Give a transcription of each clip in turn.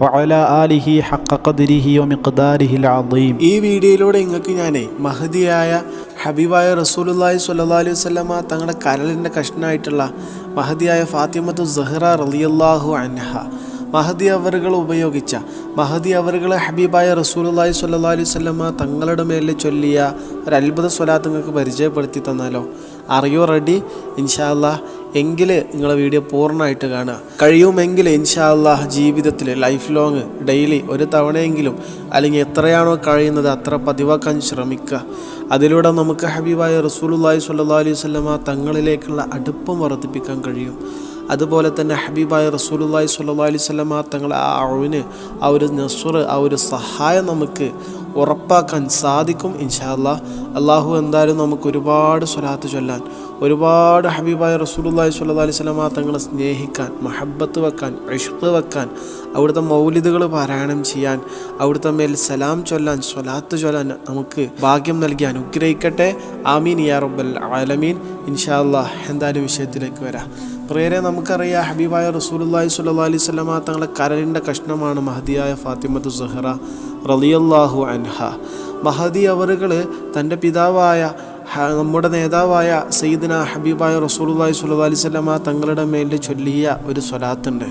ആലിഹി ഹക്കഖദിരിഹി ഒമിഖ്ദാരിഹിൽ അദീം ഈ വീഡിയോയിലൂടെ നിങ്ങൾക്ക് ഞാനേ മഹദിയായ ഹബീബായ റസൂലുല്ലാഹി സ്വല്ലാ അലൈഹി വസ്ലമ തങ്ങളുടെ കരളിന്റെ കഷ്ണമായിട്ടുള്ള മഹദിയായ ഫാത്തിമത്തു സഹ്റ റലിയല്ലാഹു അൻഹ മഹദി അവറുകൾ ഉപയോഗിച്ച മഹദി അവറുകളെ ഹബീബായ റസൂലി സ്വല്ലല്ലാഹി അലൈഹി വസല്ലമ തങ്ങളുടെ മേലിൽ ചൊല്ലിയ ഒരു അത്ഭുത സ്വലാത്ത് നിങ്ങൾക്ക് പരിചയപ്പെടുത്തി തന്നാലോ? അറിയോ റെഡി? ഇൻഷാല്ലാ എങ്കിൽ നിങ്ങളെ വീഡിയോ പൂർണമായിട്ട് കാണുക. കഴിയുമെങ്കിൽ ഇൻഷാല്ലാ ജീവിതത്തിൽ ലൈഫ് ലോങ് ഡെയിലി ഒരു തവണയെങ്കിലും അല്ലെങ്കിൽ എത്രയാണോ കഴിയുന്നത് അത്ര പതിവാക്കാൻ ശ്രമിക്കുക. അതിലൂടെ നമുക്ക് ഹബീബായ റസൂലുല്ലാഹി അലൈഹി വസല്ലമ തങ്ങളിലേക്കുള്ള അടുപ്പം വർദ്ധിപ്പിക്കാൻ കഴിയും. അതുപോലെ തന്നെ ഹബീബായ റസൂലുല്ലായി സ്വല്ലല്ലാഹി അലൈഹി വസല്ലമ തങ്ങളെ ആ അഴിന് ആ ഒരു നസുർ ആ ഒരു സഹായം നമുക്ക് ഉറപ്പാക്കാൻ സാധിക്കും ഇൻഷാല്ല അള്ളാഹു എന്തായാലും നമുക്ക് ഒരുപാട് സ്വലാത്ത് ചൊല്ലാൻ ഒരുപാട് ഹബീബായ റസൂലുല്ലാഹി സ്വല്ലല്ലാഹി അലൈഹി വസല്ലമ തങ്ങളെ സ്നേഹിക്കാൻ മഹബത്ത് വെക്കാൻ ഇഷ്ക് വെക്കാൻ അവിടുത്തെ മൗലിദുകൾ പാരായണം ചെയ്യാൻ അവിടുത്തെ മേൽ സലാം ചൊല്ലാൻ സ്വലാത്ത് ചൊല്ലാൻ നമുക്ക് ഭാഗ്യം നൽകി അനുഗ്രഹിക്കട്ടെ. ആമീൻ യാ റബ്ബൽ ആലമീൻ. ഇൻഷാ അല്ലാ എന്തായാലും വിഷയത്തിലേക്ക് വരാം. പ്രിയരെ നമുക്കറിയാം ഹബീബായ റസൂലുല്ലാഹി സ്വല്ലല്ലാഹി അലൈഹി വസല്ലമ തങ്ങളെ കരലിന്റെ കഷ്ണമാണ് മഹദിയായ ഫാത്തിമത്ത് സുഹറ റളിയല്ലാഹു അൻഹ. മഹദി അവറുകൾ തന്റെ പിതാവായ നമ്മുടെ നേതാവായ സയ്യിദിന ഹബീബായ റസൂലുള്ളാഹി സ്വല്ലല്ലാഹി അലൈഹി വസല്ലമ തങ്ങളുടെ മേൽ ചൊല്ലിയ ഒരു സ്വലാത്തുണ്ട്.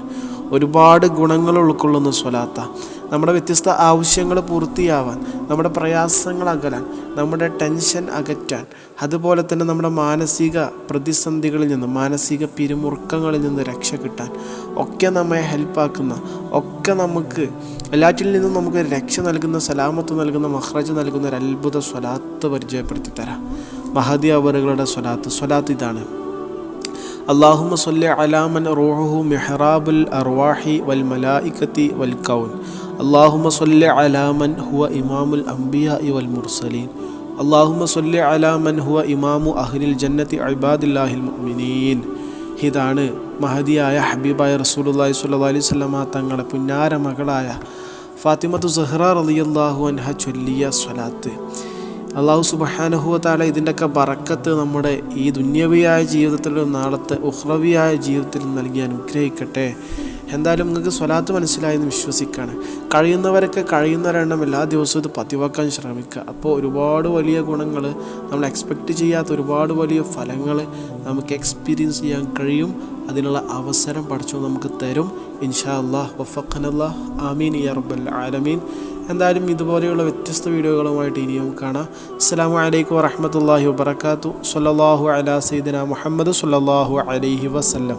ഒരുപാട് ഗുണങ്ങൾ ഉൾക്കൊള്ളുന്ന സ്വലാത്ത. നമ്മുടെ വ്യത്യസ്ത ആവശ്യങ്ങൾ പൂർത്തിയാവാൻ നമ്മുടെ പ്രയാസങ്ങൾ അകലാൻ നമ്മുടെ ടെൻഷൻ അകറ്റാൻ അതുപോലെ തന്നെ നമ്മുടെ മാനസിക പ്രതിസന്ധികളിൽ നിന്ന് മാനസിക പിരിമുറുക്കങ്ങളിൽ നിന്ന് രക്ഷ കിട്ടാൻ ഒക്കെ നമ്മെ ഹെൽപ്പാക്കുന്ന ഒക്കെ നമുക്ക് എല്ലാറ്റിൽ നിന്നും നമുക്ക് രക്ഷ നൽകുന്ന സലാമത്ത് നൽകുന്ന മഹ്റജ് നൽകുന്ന ഒരു അത്ഭുത സ്വലാത്ത് പരിചയപ്പെടുത്തി തരാം മഹദി അവറുകളുടെ സ്വലാത്ത് സ്വലാത്ത് ഇതാണ്. അള്ളാഹുമ സൊല്ല അലാമൻ റോഹു മെഹ്റാബുൽ അർവാഹി വൽ മലായിക്കത്തി വൽ കൗൻ. അള്ളാഹുമ സൊല്ല അലാമൻ ഹുവ ഇമാമുൽ അംബിയ വൽ മുർസലീൻ. അള്ളാഹുമ സൊല്ല അലാമൻ ഹുവ ഇമാമു അഹ്ലിൽ ജന്നത്തി അബാദില്ലാഹിൽ മുഅ്മിനീൻ. ഇതാണ് മഹദിയായ ഹബീബായ റസൂലുല്ലാഹി സ്വല്ലല്ലാഹി അലൈഹി വസല്ലമ തങ്ങളെ പുന്നാര മകളായ ഫാത്തിമത്തു സഹ്റ റളിയല്ലാഹു അൻഹ ചൊല്ലിയ സ്വലാത്ത്. അള്ളാഹു സുബഹാനഹുവ താല ഇതിന്റെയൊക്കെ ബറക്കത്ത് നമ്മുടെ ഈ ദുന്യവിയായ ജീവിതത്തിലും നാളത്തെ ഉഹ്റവിയായ ജീവിതത്തിലും നൽകി അനുഗ്രഹിക്കട്ടെ. എന്തായാലും നിങ്ങൾക്ക് സ്വലാത്ത് മനസ്സിലായെന്ന് വിശ്വസിക്കുകയാണ്. കഴിയുന്നവരൊക്കെ കഴിയുന്നവരെണ്ണം എല്ലാ ദിവസവും ഇത് പതിവാക്കാൻ ശ്രമിക്കുക. അപ്പോൾ ഒരുപാട് വലിയ ഗുണങ്ങൾ നമ്മൾ എക്സ്പെക്റ്റ് ചെയ്യാത്ത ഒരുപാട് വലിയ ഫലങ്ങൾ നമുക്ക് എക്സ്പീരിയൻസ് ചെയ്യാൻ കഴിയും. അതിനുള്ള അവസരം പഠിച്ചു നമുക്ക് തരും. ഇൻഷാ അള്ളാഹ് വഫഖനല്ലാഹ്. ആമീൻ ഇയർ റബ്ബൽ ആലമീൻ. എന്തായാലും ഇതുപോലെയുള്ള വ്യത്യസ്ത വീഡിയോകളുമായിട്ട് ഇനിയും കാണാം. അസ്സാം വലൈക്കും വറഹമത്തല്ലാഹി വബർക്കാത്തു സല്ലാഹു അലാ സീദന മുഹമ്മദ് സല്ലാഹു അലൈഹി വസല്ലം.